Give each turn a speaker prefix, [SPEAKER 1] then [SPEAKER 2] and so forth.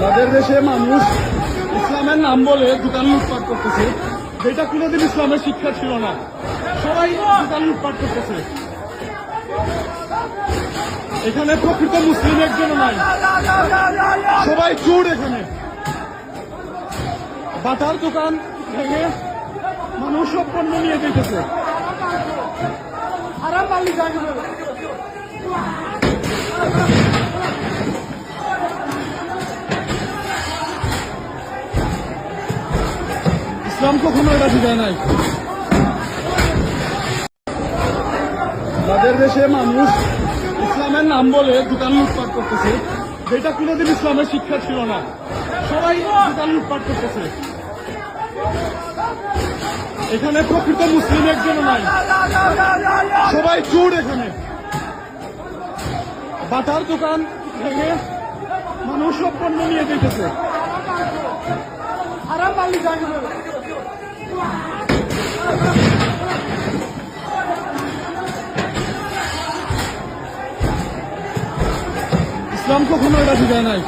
[SPEAKER 1] যাদের দেশে মানুষ ইসলামের নাম বলে দোকান লুটপাট করতেছে, যেটা কোনোদিন ইসলামের শিক্ষা ছিল না। সবাই দোকান লুটপাট করতেছে। এখানে প্রকৃত মুসলিম একজন নাই। সবাই চোর এখানে। বাটার দোকান ভেঙে মানুষ সব পণ্য নিয়ে যেতেছে আরাম ইসলাম কখনো এটা শিখায় নাই। যাদের দেশে মানুষ ইসলামের নাম বলে দোকান লুটপাট করতেছে, যেটা কোনোদিন ইসলামের শিক্ষা ছিল না। সবাই দোকান লুটপাট করতেছে। এখানে প্রকৃত মুসলিম একজন নাই। সবাই চোর এখানে। বাটার দোকান ভেঙে মানুষ সব পণ্য নিয়ে যেতেছে। আরাম মালিক ইসলাম কখনো এটা শিখায় নাই।